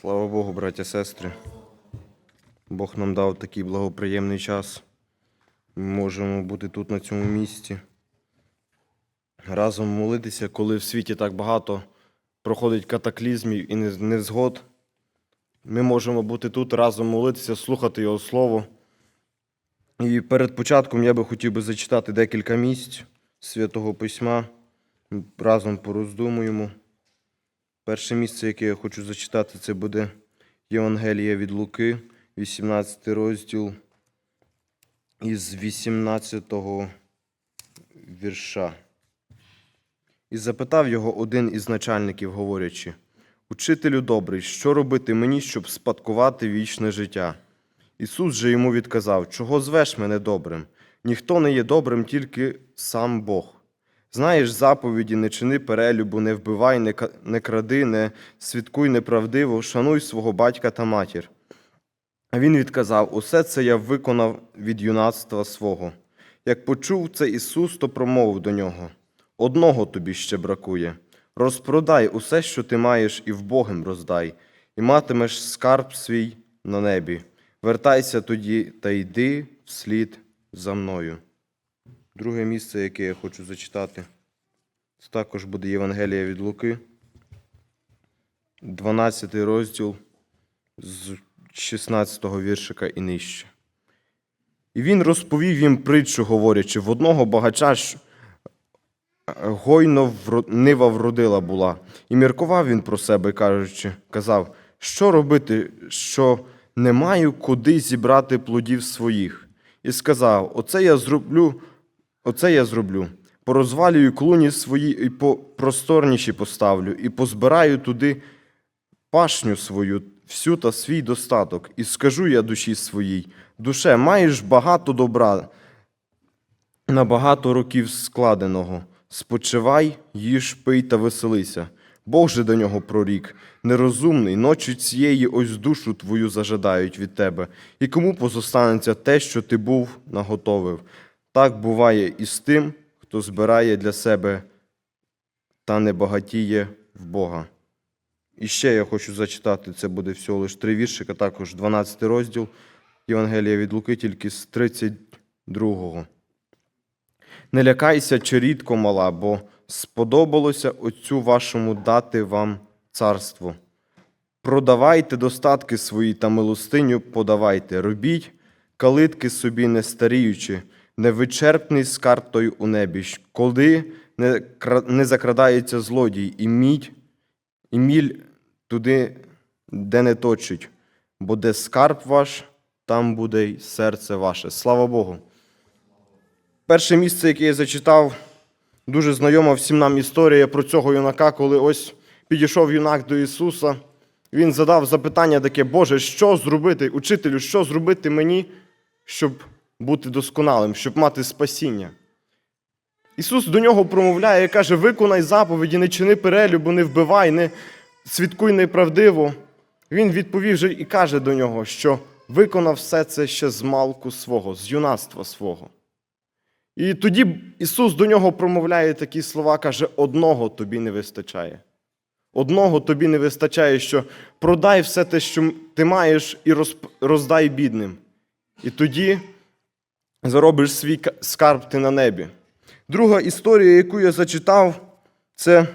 Слава Богу, браття сестри. Бог нам дав такий благоприємний час. Ми можемо бути тут, на цьому місці. Разом молитися, коли в світі так багато проходить катаклізмів і нез- невзгод. Ми можемо бути тут, разом молитися, слухати Його Слово. І перед початком я би хотів би зачитати декілька місць Святого Письма. Разом пороздумуємо. Перше місце, яке я хочу зачитати, це буде Євангелія від Луки, 18 розділ із 18 вірша. І запитав його один із начальників, говорячи: Учителю добрий, що робити мені, щоб спадкувати вічне життя? Ісус же йому відказав: Чого звеш мене добрим? Ніхто не є добрим, тільки сам Бог. Знаєш заповіді, не чини перелюбу, не вбивай, не, кради, не свідкуй неправдиво, шануй свого батька та матір. А він відказав: Усе це я виконав від юнацтва свого. Як почув це Ісус, то промовив до нього: Одного тобі ще бракує. Розпродай усе, що ти маєш, і вбогим роздай, і матимеш скарб свій на небі. Вертайся тоді та йди вслід за мною. Друге місце, яке я хочу зачитати, це також буде Євангелія від Луки, 12 розділ з 16 віршика і нижче. І він розповів їм притчу, говорячи, в одного багача ж гойно нива вродила була. І міркував він про себе, кажучи, казав, що робити, що не маю куди зібрати плодів своїх. І сказав: Оце я зроблю, оце я зроблю. Порозвалюю клуні свої і просторніші поставлю, і позбираю туди пашню свою, всю та свій достаток, і скажу я душі своїй: душе, маєш багато добра, на багато років складеного. Спочивай, їж, пий та веселися. Бог же до нього прорік, нерозумний, ночі цієї ось душу твою зажадають від тебе, і кому позостанеться те, що ти був наготовив. Так буває і з тим, хто збирає для себе та не багатіє в Бога. І ще я хочу зачитати, це буде всього лише три віршика, також 12 розділ Євангелія від Луки, тільки з 32. Не лякайся, чорідко мала, бо сподобалося Отцю вашому дати вам царство. Продавайте достатки свої та милостиню подавайте, робіть калитки собі не старіючи, невичерпний скарб той у небі, коли не, не закрадається злодій, і мідь, і міль туди, де не точить, бо де скарб ваш, там буде й серце ваше. Слава Богу! Перше місце, яке я зачитав, дуже знайома всім нам історія про цього юнака, коли ось підійшов юнак до Ісуса. Він задав запитання таке: Боже, що зробити, учителю, що зробити мені, щоб бути досконалим, щоб мати спасіння? Ісус до нього промовляє і каже: виконай заповіді, не чини перелюбу, не вбивай, не свідкуй неправдиво. Він відповів же і каже до нього, що виконав все це ще з малку свого, з юнацтва свого. І тоді Ісус до нього промовляє такі слова, каже: одного тобі не вистачає. Одного тобі не вистачає, що продай все те, що ти маєш, і роздай бідним. І тоді заробиш свій скарб ти на небі. Друга історія, яку я зачитав, це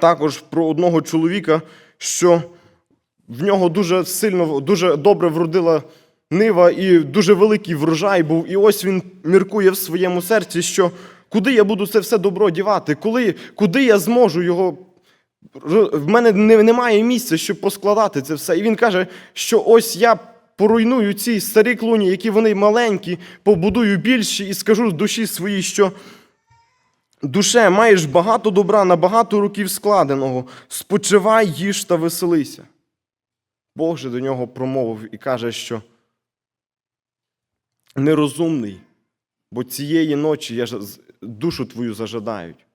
також про одного чоловіка, що в нього дуже сильно, дуже добре вродила нива і дуже великий врожай був. І ось він міркує в своєму серці, що куди я буду це все добро дівати, коли, куди я зможу його. В мене немає місця, щоб поскладати це все. І він каже, що ось я поруйную ці старі клуні, які вони маленькі, побудую більші, і скажу душі своїй, що душе маєш багато добра на багато років складеного, спочивай, їж та веселися. Бог же до нього промовив і каже, що нерозумний, бо цієї ночі я душу твою зажадають.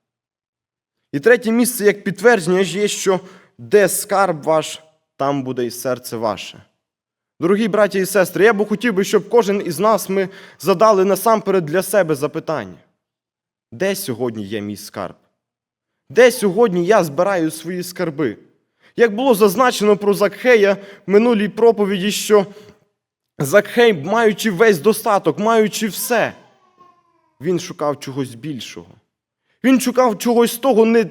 І третє місце, як підтвердження, є, що де скарб ваш, там буде і серце ваше. Дорогі браті і сестри, я би хотів би, щоб кожен із нас ми задали насамперед для себе запитання. Де сьогодні є мій скарб? Де сьогодні я збираю свої скарби? Як було зазначено про Закхея в минулій проповіді, що Закхей, маючи весь достаток, маючи все, він шукав чогось більшого. Він шукав чогось того, не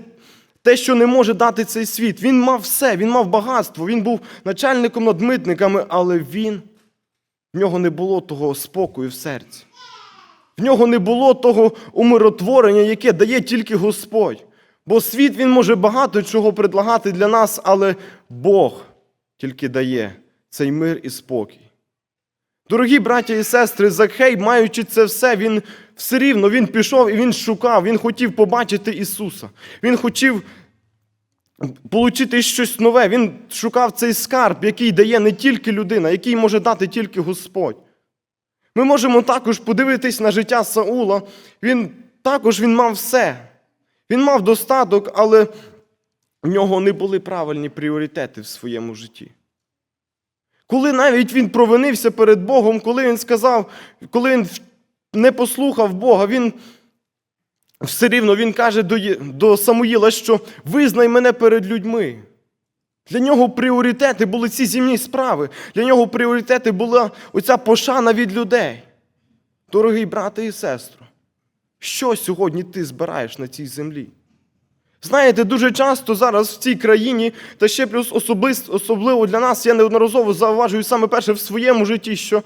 те, що не може дати цей світ. Він мав все, він мав багатство, він був начальником над митниками, але він, в нього не було того спокою в серці. В нього не було того умиротворення, яке дає тільки Господь. Бо світ він може багато чого предлагати для нас, але Бог тільки дає цей мир і спокій. Дорогі браття і сестри, Закхей, маючи це все, він все рівно він пішов і він шукав, він хотів побачити Ісуса. Він хотів отримати щось нове. Він шукав цей скарб, який дає не тільки людина, який може дати тільки Господь. Ми можемо також подивитись на життя Саула. Він також він мав все. Він мав достаток, але в нього не були правильні пріоритети в своєму житті. Коли навіть він провинився перед Богом, коли він сказав, коли він не послухав Бога, він все рівно він каже до, до Самуїла, що визнай мене перед людьми. Для нього пріоритети були ці земні справи. Для нього пріоритети була оця пошана від людей. Дорогий брате і сестро, що сьогодні ти збираєш на цій землі? Знаєте, дуже часто зараз в цій країні, та ще плюс особис- особливо для нас, я неодноразово зауважую саме перше в своєму житті, що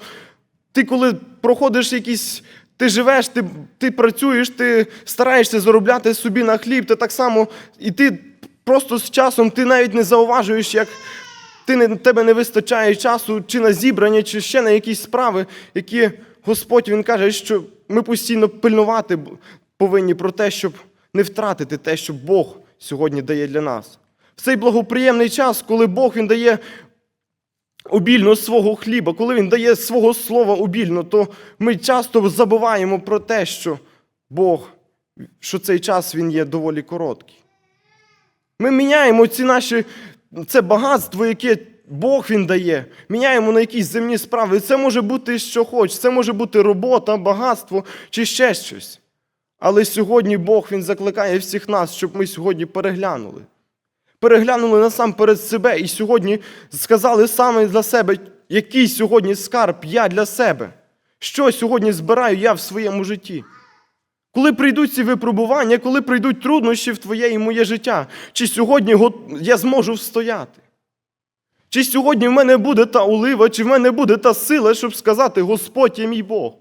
ти, коли проходиш якісь, ти живеш, ти, ти працюєш, ти стараєшся заробляти собі на хліб, ти так само, і ти просто з часом ти навіть не зауважуєш, як ти не, тебе не вистачає часу чи на зібрання, чи ще на якісь справи, які Господь Він каже, що ми постійно пильнувати повинні про те, щоб не втратити те, що Бог сьогодні дає для нас. В цей благоприємний час, коли Бог Він дає обільно свого хліба, коли Він дає свого слова обільно, то ми часто забуваємо про те, що Бог, що цей час він є доволі короткий. Ми міняємо ці наші, це багатство, яке Бог він дає, міняємо на якісь земні справи. Це може бути що хоч, це може бути робота, багатство чи ще щось. Але сьогодні Бог він закликає всіх нас, щоб ми сьогодні переглянули. Переглянули насамперед себе і сьогодні сказали саме для себе, який сьогодні скарб я для себе. Що сьогодні збираю я в своєму житті? Коли прийдуть ці випробування, коли прийдуть труднощі в твоє і моє життя, чи сьогодні я зможу встояти? Чи сьогодні в мене буде та олива, чи в мене буде та сила, щоб сказати Господь є мій Бог?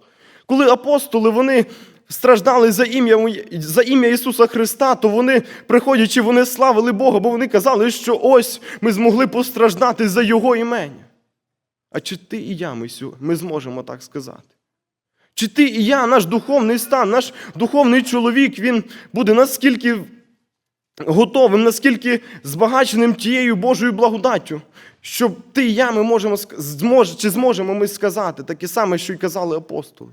Коли апостоли вони страждали за ім'я, за ім'я Ісуса Христа, то вони, приходячи, вони славили Бога, бо вони казали, що ось ми змогли постраждати за Його імення. А чи ти і я ми, ми зможемо так сказати? Чи ти і я, наш духовний стан, наш духовний чоловік, він буде наскільки готовим, наскільки збагаченим тією Божою благодаттю, що ти і я ми можемо чи зможемо ми сказати таке саме, що й казали апостоли.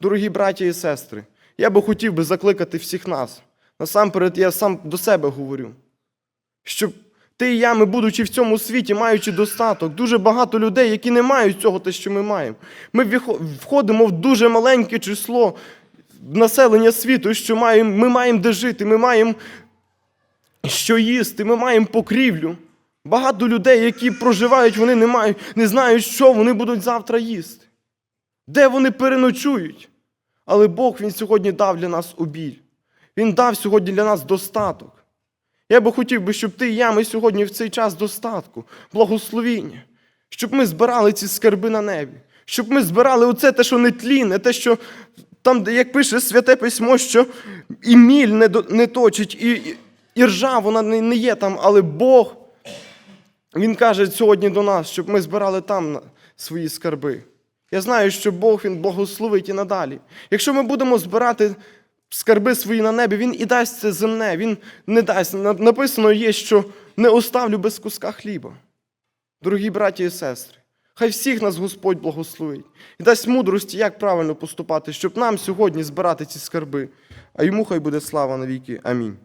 Дорогі браті і сестри, я би хотів би закликати всіх нас. Насамперед, я сам до себе говорю, щоб ти і я, ми, будучи в цьому світі, маючи достаток, дуже багато людей, які не мають цього, те, що ми маємо. Ми входимо в дуже маленьке число населення світу, що маємо, ми маємо де жити, ми маємо що їсти, ми маємо покрівлю. Багато людей, які проживають, вони не, мають, не знають, що вони будуть завтра їсти, де вони переночують. Але Бог Він сьогодні дав для нас обіль. Він дав сьогодні для нас достаток. Я би хотів би, щоб ти і я ми сьогодні в цей час достатку, благословіння, щоб ми збирали ці скарби на небі, щоб ми збирали оце те, що не тліне, те, що там, як пише Святе Письмо, що і міль не, точить, і, і, і ржа вона не, не є там, але Бог, Він каже сьогодні до нас, щоб ми збирали там свої скарби. Я знаю, що Бог Він благословить і надалі. Якщо ми будемо збирати скарби свої на небі, Він і дасть це земне, Він не дасть. Написано є, що не оставлю без куска хліба. Дорогі браті і сестри, хай всіх нас Господь благословить і дасть мудрості, як правильно поступати, щоб нам сьогодні збирати ці скарби. А йому хай буде слава навіки. Амінь.